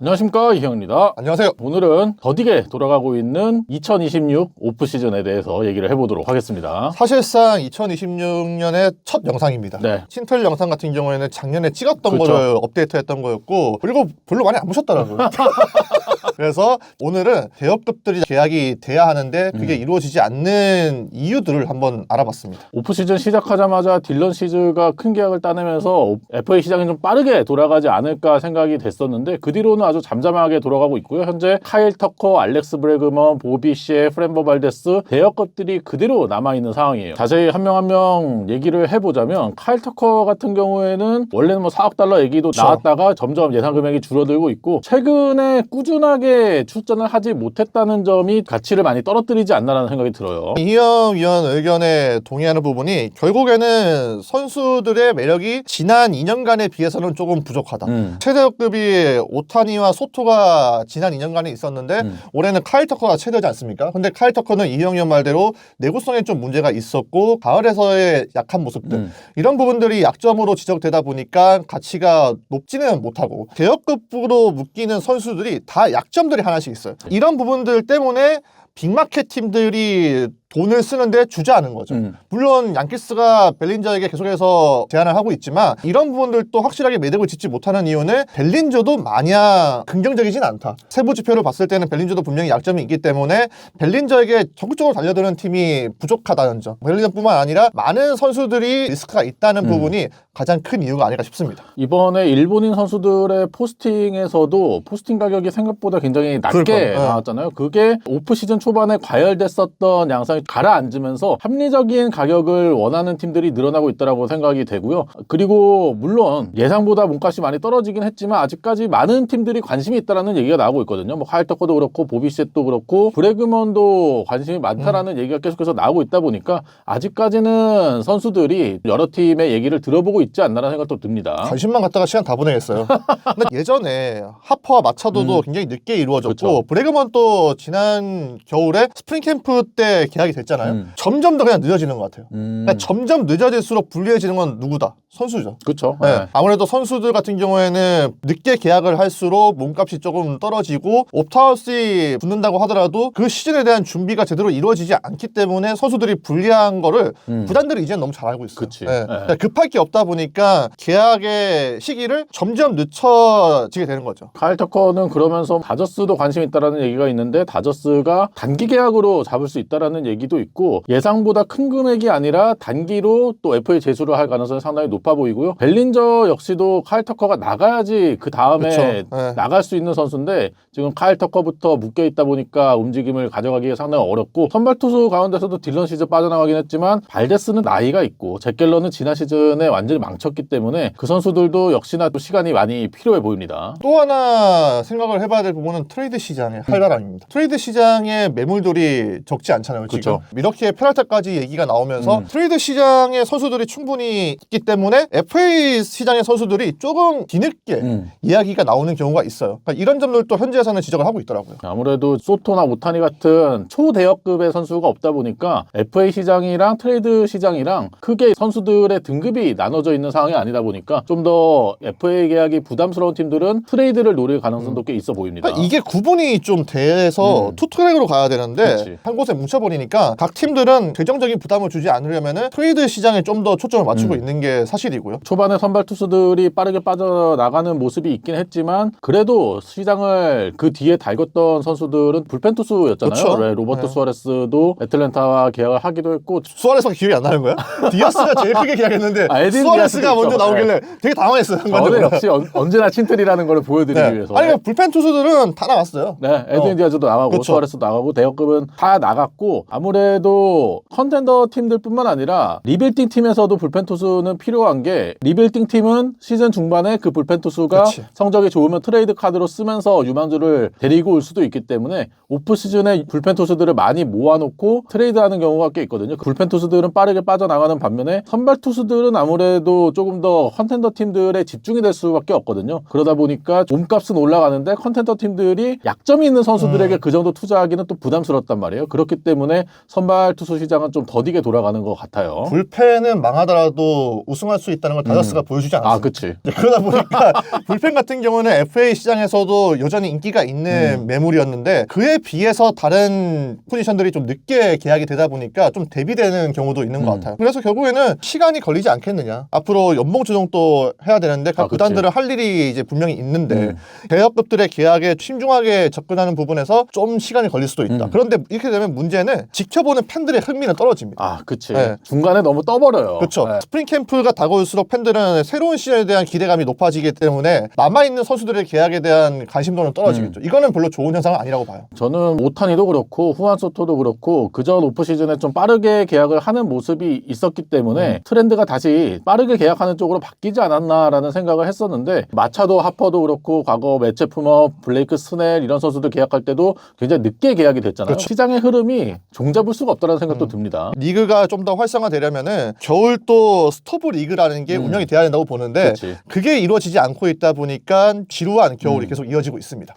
안녕하십니까 이형입니다. 안녕하세요. 오늘은 더디게 돌아가고 있는 2026 오프 시즌에 대해서 얘기를 해보도록 하겠습니다. 사실상 2026년의 첫 영상입니다. 네. 신털 영상 같은 경우에는 작년에 찍었던 그렇죠. 거를 업데이트했던 거였고 그리고 별로 많이 안 보셨더라고요. 그래서 오늘은 대역급들이 계약이 돼야 하는데 음. 그게 이루어지지 않는 이유들을 한번 알아봤습니다. 오프 시즌 시작하자마자 딜런 시즈가 큰 계약을 따내면서 FA 시장이 좀 빠르게 돌아가지 않을까 생각이 됐었는데 그 뒤로는 아주 잠잠하게 돌아가고 있고요. 현재 카일 터커, 알렉스 브레그먼, 보비 시에, 프렌버 발데스 대역급들이 그대로 남아있는 상황이에요. 자세히 한명 한 명 얘기를 해보자면 카일 터커 같은 경우에는 원래는 뭐 4억 달러 얘기도 그쵸. 나왔다가 점점 예상 금액이 줄어들고 있고 최근에 꾸준하게 출전을 하지 못했다는 점이 가치를 많이 떨어뜨리지 않나라는 생각이 들어요. 이형 위원 의견에 동의하는 부분이 결국에는 선수들의 매력이 지난 2년간에 비해서는 조금 부족하다. 음. 최대급이 오타니 와 소토가 지난 2년간에 있었는데 음. 올해는 카일 터커가 최대지 않습니까? 근데 카일 터커는 이형님 말대로 내구성에 좀 문제가 있었고 가을에서의 약한 모습들 음. 이런 부분들이 약점으로 지적되다 보니까 가치가 높지는 못하고 대역급으로 묶이는 선수들이 다 약점들이 하나씩 있어요. 이런 부분들 때문에 빅마켓 팀들이 돈을 쓰는데 주저하는 거죠. 음. 물론 양키스가 벨린저에게 계속해서 제안을 하고 있지만 이런 부분들도 확실하게 매듭을 짓지 못하는 이유는 벨린저도 마냥 긍정적이진 않다. 세부 지표를 봤을 때는 벨린저도 분명히 약점이 있기 때문에 벨린저에게 적극적으로 달려드는 팀이 부족하다는 점. 벨린저뿐만 아니라 많은 선수들이 리스크가 있다는 음. 부분이 가장 큰 이유가 아닐까 싶습니다. 이번에 일본인 선수들의 포스팅에서도 포스팅 가격이 생각보다 굉장히 낮게. 나왔잖아요. 그게 오프 시즌 초반에 과열됐었던 양상이 가라앉으면서 합리적인 가격을 원하는 팀들이 늘어나고 있다고 생각이 되고요. 그리고 물론 예상보다 몸값이 많이 떨어지긴 했지만 아직까지 많은 팀들이 관심이 있다라는 얘기가 나오고 있거든요. 뭐 하이터커도 그렇고 보비셋도 그렇고 브레그먼도 관심이 음. 많다라는 얘기가 계속해서 나오고 있다 보니까 아직까지는 선수들이 여러 팀의 얘기를 들어보고 있지 않나라는 생각도 듭니다. 관심만 갖다가 시간 다 보내겠어요. 근데 예전에 하퍼와 마차도도 음. 굉장히 늦게 이루어졌고 그쵸. 브레그먼 또 지난 겨울에 스프링 캠프 때 계약이 됐잖아요. 음. 점점 더 그냥 늦어지는 것 같아요. 음, 그러니까 점점 늦어질수록 불리해지는 건 누구다? 선수죠. 그렇죠. 네. 아무래도 선수들 같은 경우에는 늦게 계약을 할수록 몸값이 조금 떨어지고 옵타웃이 붙는다고 하더라도 그 시즌에 대한 준비가 제대로 이루어지지 않기 때문에 선수들이 불리한 거를 음. 구단들이 이제는 너무 잘 알고 있어요. 그치. 네. 네. 그러니까 급할 게 없다 보니까 계약의 시기를 점점 늦춰지게 되는 거죠. 카일 터커는 그러면서 다저스도 관심이 있다라는 얘기가 있는데 다저스가 단기 계약으로 잡을 수 있다라는 얘기 도 있고 예상보다 큰 금액이 아니라 단기로 또 FA 제수를 할 가능성이 상당히 높아 보이고요. 벨린저 역시도 카일 터커가 나가야지 그 다음에. 네. 나갈 수 있는 선수인데 지금 카일 터커부터 묶여 있다 보니까 움직임을 가져가기가 상당히 어렵고 선발 투수 가운데서도 딜런 시즌 빠져나가긴 했지만 발데스는 나이가 있고 잭갤러는 지난 시즌에 완전히 망쳤기 때문에 그 선수들도 역시나 또 시간이 많이 필요해 보입니다. 또 하나 생각을 해봐야 될 부분은 트레이드 시장의 활발함입니다. 트레이드 시장의 매물들이 적지 않잖아요. 지금 그쵸. 이렇게 페랄타까지 얘기가 나오면서 음. 트레이드 시장의 선수들이 충분히 있기 때문에 FA 시장의 선수들이 조금 뒤늦게 음. 이야기가 나오는 경우가 있어요. 그러니까 이런 점들도 현지에서는 지적을 하고 있더라고요. 아무래도 소토나 오타니 같은 초대역급의 선수가 없다 보니까 FA 시장이랑 트레이드 시장이랑 크게 선수들의 등급이 나눠져 있는 상황이 아니다 보니까 좀 더 FA 계약이 부담스러운 팀들은 트레이드를 노릴 가능성도 꽤 있어 보입니다. 그러니까 이게 구분이 좀 돼서 음. 투트랙으로 가야 되는데 그치. 한 곳에 뭉쳐버리니까 각 팀들은 결정적인 부담을 주지 않으려면 트레이드 시장에 좀 더 초점을 맞추고 음. 있는 게 사실이고요. 초반에 선발 투수들이 빠르게 빠져나가는 모습이 있긴 했지만 그래도 시장을 그 뒤에 달궜던 선수들은 불펜 투수였잖아요. 네, 로버트 네. 수아레스도 애틀랜타와 계약을 하기도 했고 수아레스가 기억이 안 나는 거야? 디아스가 제일 크게 계약했는데 아, 수아레스가 먼저. 나오길래 되게 당황했어요. 저는. 역시 언, 언제나 친틀이라는 걸 보여드리기 네. 위해서 아니 그러니까 불펜 투수들은 다 나왔어요. 네, 에드윈 어. 디아즈도 나가고 그쵸. 수아레스도 나가고 대역급은 다 나갔고 아무 래도 컨텐더 팀들뿐만 아니라 리빌딩 팀에서도 불펜 투수는 필요한 게 리빌딩 팀은 시즌 중반에 그 불펜 투수가 그치. 성적이 좋으면 트레이드 카드로 쓰면서 유망주를 데리고 올 수도 있기 때문에 오프 시즌에 불펜 투수들을 많이 모아놓고 트레이드하는 경우가 꽤 있거든요. 그 불펜 투수들은 빠르게 빠져나가는 반면에 선발 투수들은 아무래도 조금 더 컨텐더 팀들에 집중이 될 수밖에 없거든요. 그러다 보니까 몸값은 올라가는데 컨텐더 팀들이 약점이 있는 선수들에게 그 정도 투자하기는 또 부담스럽단 말이에요. 그렇기 때문에 선발 투수 시장은 좀 더디게 돌아가는 것 같아요. 불펜은 망하더라도 우승할 수 있다는 걸 다저스가 보여주지 않았습니다. 아, 그치. 이제 그러다 보니까 불펜 같은 경우는 FA 시장에서도 여전히 인기가 있는 음. 매물이었는데 그에 비해서 다른 포지션들이 좀 늦게 계약이 되다 보니까 좀 대비되는 경우도 있는 것 음. 같아요. 그래서 결국에는 시간이 걸리지 않겠느냐. 앞으로 연봉 조정도 해야 되는데 각 아, 그치. 구단들은 할 일이 이제 분명히 있는데 음. 대여급들의 계약에 신중하게 접근하는 부분에서 좀 시간이 걸릴 수도 있다. 음. 그런데 이렇게 되면 문제는 지켜보는 팬들의 흥미는 떨어집니다. 아, 그치. 네. 중간에 너무 떠버려요. 그렇죠. 네. 스프링 캠프가 다가올수록 팬들은 새로운 시즌에 대한 기대감이 높아지기 때문에 남아있는 선수들의 계약에 대한 관심도는 떨어지겠죠. 음. 이거는 별로 좋은 현상은 아니라고 봐요. 저는 오타니도 그렇고 후안 소토도 그렇고 그전 오프 시즌에 좀 빠르게 계약을 하는 모습이 있었기 때문에 트렌드가 다시 빠르게 계약하는 쪽으로 바뀌지 않았나라는 생각을 했었는데 마차도 하퍼도 그렇고 과거 매체 푸머 블레이크 스넬 이런 선수들 계약할 때도 굉장히 늦게 계약이 됐잖아요. 그렇죠. 시장의 흐름이 종 잡을 수가 없다는 생각도 음. 듭니다. 리그가 좀 더 활성화되려면은 겨울 또 스토브 리그라는 게 음. 운영이 돼야 된다고 보는데 그렇지. 그게 이루어지지 않고 있다 보니까 지루한 겨울이 음. 계속 이어지고 있습니다.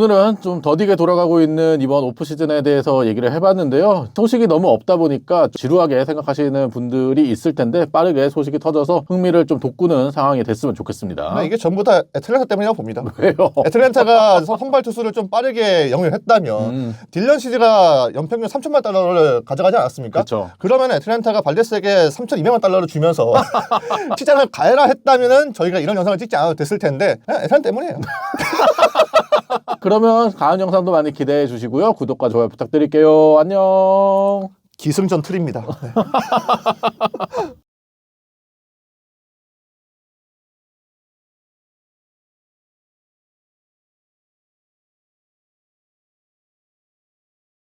오늘은 좀 더디게 돌아가고 있는 이번 오프 시즌에 대해서 얘기를 해봤는데요. 소식이 너무 없다 보니까 지루하게 생각하시는 분들이 있을 텐데 빠르게 소식이 터져서 흥미를 좀 돋구는 상황이 됐으면 좋겠습니다. 근데 이게 전부 다 애틀랜타 때문이라고 봅니다. 왜요? 애틀랜타가 선- 선발 투수를 좀 빠르게 영입했다면 음, 딜런 시즈가 연평균 3천만 달러를 가져가지 않았습니까? 그렇죠. 그러면 애틀랜타가 발데스에게 3,200만 달러를 주면서 시장을 가해라 했다면은 저희가 이런 영상을 찍지 않아도 됐을 텐데 그냥 애틀랜타 때문이에요. 그러면 다음 영상도 많이 기대해 주시고요. 구독과 좋아요 부탁드릴게요. 안녕. 기승전 틀입니다. 네.